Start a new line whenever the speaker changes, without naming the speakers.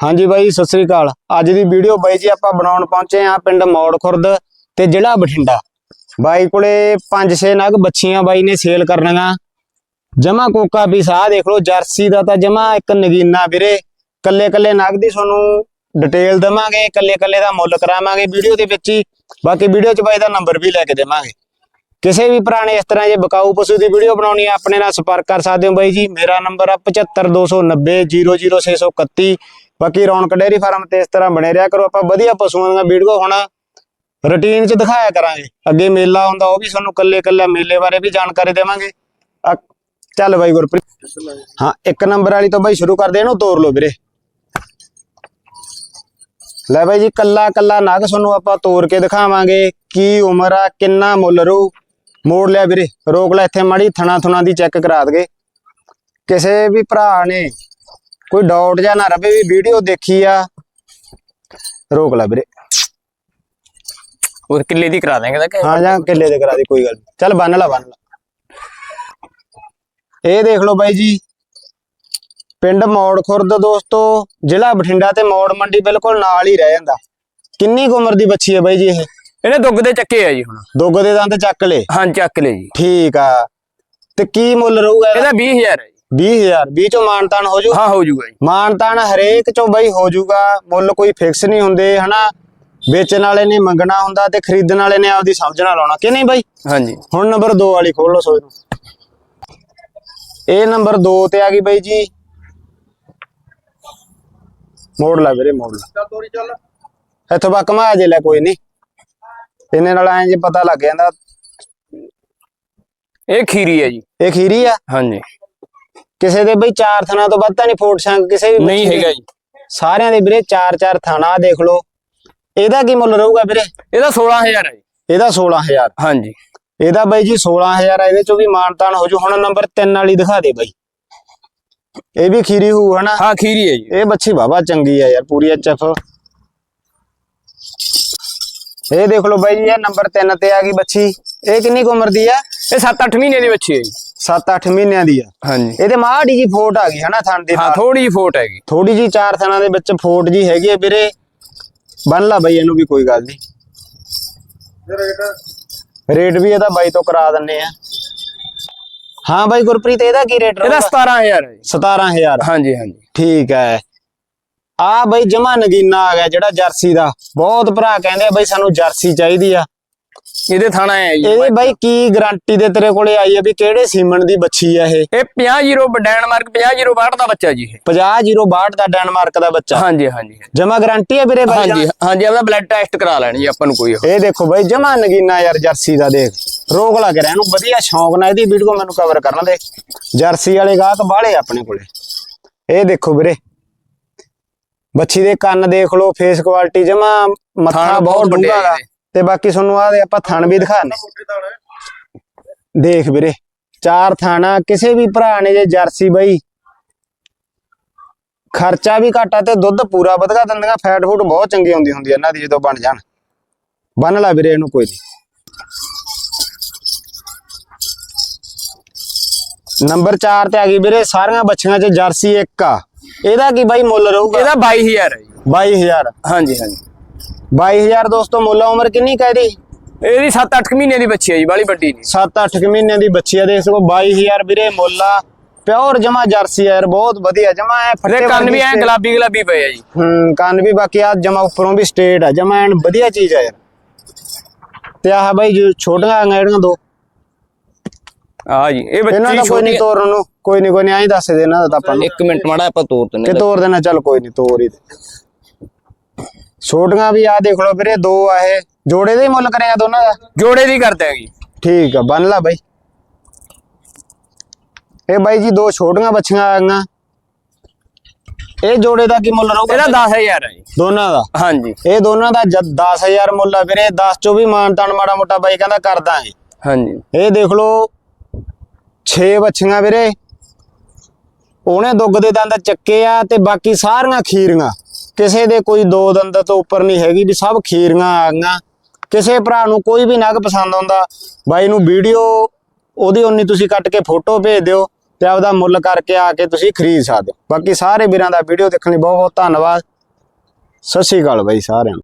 ਹਾਂਜੀ ਬਾਈ, ਸਤਿ ਸ੍ਰੀ ਅਕਾਲ। ਅੱਜ ਦੀ ਵੀਡੀਓ ਬਾਈ ਜੀ ਆਪਾਂ ਬਣਾਉਣ ਪਹੁੰਚੇ ਆ ਪਿੰਡ ਮੌੜ ਖੁਰਦ ਤੇ ਜ਼ਿਲ੍ਹਾ ਬਠਿੰਡਾ। ਬਾਈ ਕੋਲੇ 5-6 ਨਗ ਬੱਚੀਆਂ ਬਾਈ ਨੇ ਸੇਲ ਕਰਨੀਆਂ। ਜਮਾ ਕੋਕਾ ਪੀਸ ਆਹ ਦੇਖ ਲਓ, ਜਰਸੀ ਦਾ ਤਾਂ ਜਮਾ ਇੱਕ ਨਗੀਨਾ ਵੀਰੇ। ਕੱਲੇ ਕੱਲੇ ਨਗ ਦੀ ਤੁਹਾਨੂੰ ਡਿਟੇਲ ਦਵਾਂਗੇ ਕੱਲੇ ਕੱਲੇ ਦਾ ਮੁੱਲ ਕਰਾਵਾਂਗੇ ਵੀਡੀਓ ਦੇ ਵਿੱਚ ਹੀ। ਬਾਕੀ ਵੀਡੀਓ 'ਚ ਬਾਈ ਦਾ ਨੰਬਰ ਵੀ ਲੈ ਕੇ ਦੇਵਾਂਗੇ। ਕਿਸੇ ਵੀ ਪੁਰਾਣੇ ਇਸ ਤਰ੍ਹਾਂ ਜੇ ਬਕਾਊ ਪਸ਼ੂ ਦੀ ਵੀਡੀਓ ਬਣਾਉਣੀ ਹੈ ਆਪਣੇ ਨਾਲ ਸੰਪਰਕ ਕਰ ਸਕਦੇ ਹੋ ਬਾਈ ਜੀ। ਮੇਰਾ ਨੰਬਰ ਆ 752990 00631 ਬਾਕੀ ਰੌਣਕ ਡੇਅਰੀ ਫਾਰਮ ਤੇ ਇਸ ਤਰ੍ਹਾਂ ਬਣੇ ਰਿਹਾ ਕਰੋ। ਆਪਾਂ ਵਧੀਆ ਪਸ਼ੂਆਂ ਦੀਆਂ ਵੀਡੀਓ ਹੁਣ ਰੁਟੀਨ 'ਚ ਦਿਖਾਇਆ ਕਰਾਂਗੇ। ਅੱਗੇ ਮੇਲਾ ਹੁੰਦਾ, ਉਹ ਵੀ ਤੁਹਾਨੂੰ ਕੱਲੇ ਕੱਲੇ ਮੇਲੇ ਬਾਰੇ ਵੀ ਜਾਣਕਾਰੀ ਦੇਵਾਂਗੇ। ਚੱਲ ਬਾਈ ਗੁਰਪ੍ਰੀਤ। ਹਾਂ, ਇੱਕ ਨੰਬਰ ਵਾਲੀ ਤੋਂ ਬਾਈ ਸ਼ੁਰੂ ਕਰਦੇ ਇਹਨੂੰ ਤੋੜ ਲਓ ਵੀਰੇ। ਲੈ ਬਾਈ ਜੀ ਕੱਲਾ ਕੱਲਾ ਨਗ ਤੁਹਾਨੂੰ ਆਪਾਂ ਤੋੜ ਕੇ ਦਿਖਾਵਾਂਗੇ। ਕੀ ਉਮਰ ਆ, ਕਿੰਨਾ ਮੁੱਲ ਰੂ? ਮੋੜ ਲਿਆ ਵੀਰੇ, ਰੋਕ ਲੈ ਇੱਥੇ ਮਾੜੀ ਥਣਾ ਥੁਣਾ ਦੀ ਚੈੱਕ ਕਰਾ ਦਗੇ। ਕਿਸੇ ਵੀ ਭਰਾ ਨੇ ਕੋਈ ਡਾਊਟ ਜਾਂ ਨਾ ਰਵੇ ਵੀ ਵੀਡੀਓ ਦੇਖੀ ਆ। ਰੋਕ ਲੈ ਵੀਰੇ।
ਉਹ ਕਿੱਲੇ ਦੀ ਕਰਾ ਦਾਂਗੇ ਤਾਂ ਕਿ
ਹਾਂ ਜਾਂ ਕਿੱਲੇ ਦੇ ਕਰਾ ਦੀ ਕੋਈ ਗੱਲ ਨੀ। ਚੱਲ ਬੰਨ ਲਾ ਬੰਨ ਲਾ। ਇਹ ਦੇਖ ਲਓ ਬਾਈ ਜੀ। ਪਿੰਡ ਮੌੜ ਖੁਰਦ ਦੋਸਤੋ ਜ਼ਿਲ੍ਹਾ ਬਠਿੰਡਾ ਤੇ ਮੌੜ ਮੰਡੀ ਬਿਲਕੁਲ ਨਾਲ ਹੀ ਰਹਿ ਜਾਂਦਾ। ਕਿੰਨੀ ਕੁ ਉਮਰ ਦੀ ਬੱਚੀ ਹੈ ਬਾਈ ਜੀ ਇਹ?
ਇਹਨੇ ਦੁੱਗ ਦੇ ਚੱਕੇ ਆ ਜੀ ਹੁਣ।
ਦੁੱਗ ਦੇ ਦੰਦ ਚੱਕ ਲੇ
ਹਾਂ ਚੱਕ ਲੈ ਜੀ।
ਠੀਕ ਆ। ਤੇ ਕੀ ਮੁੱਲ ਰਹੂਗਾ ਇਹਦਾ?
ਇਹਦਾ 20000 ਹੈ
20000 20 ਚੋਂ ਮਾਨਤਾਨ ਹੋ ਜੂ?
ਹਾਂ ਹੋ ਜਾਊਗਾ ਜੀ।
ਮਾਨਤਾਨ ਹਰੇਕ ਚੋਂ ਬਾਈ ਹੋ ਜੂਗਾ। ਮੁੱਲ ਕੋਈ ਫਿਕਸ ਨਹੀਂ ਹੁੰਦੇ ਹਨਾ? ਵੇਚਣ ਵਾਲੇ ਨੇ ਮੰਗਣਾ ਹੁੰਦਾ ਤੇ ਖਰੀਦਣ ਵਾਲੇ ਨੇ ਆਪਦੀ ਸਮਝ ਨਾਲ ਲਾਉਣਾ ਕਿ ਨਹੀਂ ਬਾਈ?
ਹਾਂਜੀ।
ਹੁਣ ਨੰਬਰ 2 ਵਾਲੀ ਖੋਲ ਲਓ ਸੋਏ ਨੂੰ ਇਹ ਨੰਬਰ 2 ਤੇ ਆ ਗਈ ਬਾਈ ਜੀ। ਮੋੜ ਲੈ ਵੀਰੇ ਮੋੜ ਲੈ।
ਚੱਲ ਤੋਰੀ ਚੱਲ।
ਇੱਥੋਂ ਬਾ ਕਮਾ ਜੇ ਲੈ ਕੋਈ ਨਹੀਂ। ਇਹਨੇ ਨਾਲ ਐਂ ਜੇ ਪਤਾ ਲੱਗ ਜਾਂਦਾ।
ਇਹ ਖੀਰੀ ਹੈ ਜੀ।
ਇਹ ਖੀਰੀ ਆ?
ਹਾਂਜੀ।
ਕਿਸੇ ਦੇ ਬਈ ਚਾਰ ਥਾਣਾ ਤੋਂ ਵੱਧ ਤਾਂ ਨਹੀਂ ਫੋਟ ਸੰਗ ਕਿਸੇ ਵੀ
ਨਹੀਂ। ਹੈਗਾ ਜੀ।
ਸਾਰਿਆਂ ਦੇ ਵੀਰੇ ਚਾਰ ਚਾਰ ਥਾਣਾ ਦੇਖ ਲਓ। ਇਹਦਾ ਕੀ ਮੁੱਲ ਰਹੂਗਾ ਵੀਰੇ?
ਇਹਦਾ 16000 ਹੈ ਜੀ।
ਇਹਦਾ 16000
ਹਾਂਜੀ।
ਇਹਦਾ ਬਾਈ ਜੀ 16000 ਆ ਇਹਦੇ ਚੋਂ ਵੀ ਮਾਨਤਾਨ ਹੋ ਜੂ। ਹੁਣ ਨੰਬਰ 3 ਵਾਲੀ ਦਿਖਾ ਦੇ ਬਾਈ। ਇਹ ਵੀ ਖੀਰੀ ਹੋਊ ਹਨਾ?
ਹਾਂ ਖੀਰੀ ਹੈ ਜੀ।
ਇਹ ਬੱਚੀ ਬਾਬਾ ਚੰਗੀ ਆ ਯਾਰ ਪੂਰੀ ਐਚਐਫ। ਇਹ ਦੇਖ ਲਓ ਬਾਈ ਜੀ ਇਹ ਨੰਬਰ 3 ਤੇ ਆ ਗਈ ਬੱਚੀ। ਇਹ ਕਿੰਨੀ ਕੁ ਉਮਰ ਦੀ ਆ?
ਇਹ 7-8 ਮਹੀਨੇ ਦੀ ਬੱਚੀ ਹੈ ਜੀ।
7-8 ਮਹੀਨਿਆਂ ਦੀ ਆ।
ਹਾਂਜੀ।
ਇਹਦੇ ਮਾੜੀ ਜੀ ਫੋਟ ਆ ਗਈ ਹਨਾ ਥਣ ਦੇ
ਹਾਂ
ਨਾਲ।
ਥੋੜੀ ਜਿਹੀ ਫੋਟ ਹੈਗੀ।
ਥੋੜੀ ਜੀ ਚਾਰ ਥਣਾਂ ਦੇ ਵਿੱਚ ਫੋਟ ਜੀ ਹੈਗੀ ਆ ਵੀਰੇ। ਬੰਨ ਲਾ ਬਾਈ ਇਹਨੂੰ ਵੀ ਕੋਈ ਗੱਲ ਨਹੀਂ
ਰੇਟ
ਵੀ ਇਹਦਾ ਬਾਈ ਤੋਂ ਕਰਾ ਦਿੰਨੇ ਆ। ਹਾਂ ਬਾਈ ਗੁਰਪ੍ਰੀਤ ਇਹਦਾ ਕੀ ਰੇਟ
ਇਹਦਾ
ਰਹੂਗਾ?
17000 ਹੈ ਜੀ।
17000
ਹਾਂਜੀ ਹਾਂਜੀ।
ਠੀਕ ਹੈ। ਆ ਬਈ ਜਮਾ ਨਗੀਨਾ ਆ ਗਿਆ ਜਿਹੜਾ ਜਰਸੀ ਦਾ। ਬਹੁਤ ਭਰਾ ਕਹਿੰਦੇ ਆ ਬਈ ਸਾਨੂੰ ਜਰਸੀ ਚਾਹੀਦੀ ਆ।
ਇਹਦੇ ਥਾਣਾ ਹੈ ਜੀ
ਇਹਦੀ ਬਈ ਕੀ ਗਾਰੰਟੀ ਦੇ ਤੇਰੇ ਕੋਲੇ ਆਈ ਆ ਵੀ ਕਿਹੜੇ ਸੀਮਨ ਦੀ ਬੱਚੀ ਆ ਇਹ?
ਇਹ 50 ਜ਼ੀਰੋ ਡੈਨਮਾਰਕ 50 ਜ਼ੀਰੋ 62 ਦਾ ਬੱਚਾ ਜੀ ਇਹ।
5062 ਦਾ ਡੈਨਮਾਰਕ ਦਾ ਬੱਚਾ?
ਹਾਂਜੀ ਹਾਂਜੀ।
ਜਮਾ ਗਾਰੰਟੀ ਆ ਵੀਰੇ ਬਾਈ
ਹਾਂਜੀ ਹਾਂਜੀ ਆਪਦਾ ਬਲੱਡ ਟੈਸਟ ਕਰਾ ਲੈਣੀ ਜੀ ਆਪਾਂ ਨੂੰ ਕੋਈ।
ਇਹ। ਦੇਖੋ ਬਈ ਜਮਾ ਨਗੀਨਾ ਯਾਰ ਜਰਸੀ ਦਾ ਦੇਖ। ਰੋਕ ਲਾ ਕੇ ਰਹਿ ਇਹਨੂੰ ਵਧੀਆ ਸ਼ੌਂਕ ਨਾਲ ਇਹਦੀ ਵੀਡੀਓ ਮੈਨੂੰ ਕਵਰ ਕਰਨ ਦੇ। ਜਰਸੀ ਵਾਲੇ ਗਾਹਕ ਬਾਹਲੇ ਆਪਣੇ ਕੋਲੇ। ਇਹ ਦੇਖੋ ਵੀਰੇ। ਬੱਚੀ ਦੇ ਕੰਨ ਦੇਖ ਲਓ ਫੇਸ ਕੁਆਲਿਟੀ ਜਮਾ ਮੱਥਾ ਬਹੁਤ ਡੂੰਘਾ ਗਾ ਤੇ ਬਾਕੀ ਤੁਹਾਨੂੰ ਆ ਦੇ ਆਪਾਂ ਥਣ ਵੀ ਦਿਖਾਣੇ ਦੇਖ ਵੀਰੇ ਚਾਰ ਥਾਣਾ ਕਿਸੇ ਵੀ ਭਰਾ ਨੇ ਜੇ ਜਰਸੀ ਬਈ ਖਰਚਾ ਵੀ ਘੱਟ ਤੇ ਦੁੱਧ ਪੂਰਾ ਵਧਗਾ ਦਿੰਦੀਆਂ ਫੈਟ ਫੂਟ ਬਹੁਤ ਚੰਗੀ ਹੁੰਦੀ ਹੁੰਦੀ ਇਹਨਾਂ ਦੀ ਜਦੋਂ ਬਣ ਜਾਣ। ਬੰਨ ਲੈ ਵੀਰੇ ਇਹਨੂੰ ਕੋਈ ਨਹੀਂ। ਨੰਬਰ 4 ਤੇ ਆ ਗਈ ਵੀਰੇ ਸਾਰੀਆਂ ਬੱਚੀਆਂ 'ਚ ਜਰਸੀ ਇੱਕ ਆ। ਇਹਦਾ ਕੀ ਬਾਈ ਮੁੱਲ ਰਹੂਗਾ?
ਇਹਦਾ 22000 ਹੈ ਜੀ।
22000
ਹਾਂਜੀ ਹਾਂਜੀ।
22000 ਦੋਸਤੋ ਮੁੱਲ ਉਮਰ ਕਿੰਨੀ ਕਹਿਦੀ
ਇਹਦੀ? 7-8 ਮਹੀਨੇ ਦੀ ਬੱਚੀ ਹੈ ਜੀ ਬਾਲੀ ਵੱਡੀ ਨਹੀਂ
7-8 ਮਹੀਨਿਆਂ ਦੀ ਬੱਚੀ ਆ ਦੇਖ ਸਕੋ 22000 ਵੀਰੇ ਮੁੱਲ ਆ। ਪਿਓਰ ਜਮਾ ਜਰਸੀ ਆ ਯਾਰ ਬਹੁਤ ਵਧੀਆ ਜਮਾ ਐ
ਤੇ ਕੰਨ ਵੀ ਐ ਗੁਲਾਬੀ ਗੁਲਾਬੀ ਪਏ ਆ ਜੀ।
ਹੂੰ ਕੰਨ ਵੀ ਬਾਕੀ ਆ ਜਮਾ ਉੱਪਰੋਂ ਵੀ ਸਟੇਟ ਆ ਜਮਾ ਐਨ ਵਧੀਆ ਚੀਜ਼ ਆ ਯਾਰ। ਤੇ ਆਹ ਬਾਈ ਜੋ ਛੋਟੀਆਂ ਜਿਹੜੀਆਂ ਦੋ।
ਆ ਜੀ ਇਹ
ਇਹਨਾਂ
ਬੱਚੀ
ਦਾ ਕੋਈ ਨਹੀਂ ਤੋਰਨ ਨੂੰ ਕੋਈ ਨਹੀਂ ਕੋਈ ਨਹੀਂ ਐਂ ਦੱਸ ਦੇ ਇਹਨਾਂ ਦਾ ਤਾਂ ਆਪਾਂ ਨੂੰ।
ਇੱਕ ਮਿੰਟ ਮਾੜਾ ਆਪਾਂ ਤੋੜ ਦਿੰਨੇ
ਕਿ ਤੋਰ ਦੇਣਾ ਚੱਲ ਕੋਈ ਨਹੀਂ ਤੋਰ ਹੀ ਦੇ। ਛੋਟੀਆਂ ਵੀ ਆ ਦੇਖ ਲਓ ਵੀਰੇ ਦੋ ਆ ਇਹ। ਜੋੜੇ ਦੇ ਹੀ ਮੁੱਲ ਕਰਿਆ ਦੋਨਾਂ ਦਾ?
ਜੋੜੇ ਦੀ ਕਰਦੇ ਹੈਗੀ
ਠੀਕ ਆ ਬੰਨ ਲਾ ਬਾਈ। ਇਹ ਬਾਈ ਜੀ ਦੋ ਛੋਟੀਆਂ ਬੱਚੀਆਂ ਆ ਗਈਆਂ। ਇਹ ਜੋੜੇ ਦਾ ਕੀ ਮੁੱਲ ਰਹੂਗਾ?
ਇਹਦਾ 10000 ਹੈ ਜੀ।
ਦੋਨਾਂ ਦਾ?
ਹਾਂਜੀ।
ਇਹ ਦੋਨਾਂ ਦਾ ਜਦ 10000 ਮੁੱਲ ਆ ਵੀਰੇ 10 ਚੋਂ ਵੀ ਮਾਨਤਾਨ ਮਾੜਾ ਮੋਟਾ ਬਾਈ ਕਹਿੰਦਾ ਕਰ ਦਾਂਗੇ
ਹਾਂਜੀ।
ਇਹ ਦੇਖ ਲਓ 6 ਬੱਚੀਆਂ ਵੀਰੇ। ਉਹਨੇ ਦੁੱਗ ਦੇ ਦੰਦ ਚੱਕੇ ਆ ਤੇ ਬਾਕੀ ਸਾਰੀਆਂ ਖੀਰੀਆਂ। ਕਿਸੇ ਦੇ ਕੋਈ ਦੋ ਦੰਦ ਤੋਂ ਉੱਪਰ ਨਹੀਂ ਹੈਗੀ ਵੀ ਸਭ ਖੀਰੀਆਂ ਆ ਗਈਆਂ। ਕਿਸੇ ਭਰਾ ਨੂੰ ਕੋਈ ਵੀ ਨਗ ਪਸੰਦ ਆਉਂਦਾ, ਬਾਈ ਨੂੰ ਵੀਡੀਓ ਉਹਦੀ ਉਨੀ ਤੁਸੀਂ ਕੱਟ ਕੇ ਫੋਟੋ ਭੇਜ ਦਿਓ ਤੇ ਆਪਦਾ ਮੁੱਲ ਕਰਕੇ ਆ ਕੇ ਤੁਸੀਂ ਖਰੀਦ ਸਕਦੇ ਹੋ। ਬਾਕੀ ਸਾਰੇ ਵੀਰਾਂ ਦਾ ਵੀਡੀਓ ਦੇਖਣ ਲਈ ਬਹੁਤ ਬਹੁਤ ਧੰਨਵਾਦ। ਸਤਿ ਸ਼੍ਰੀ ਅਕਾਲ ਬਾਈ ਸਾਰਿਆਂ ਨੂੰ।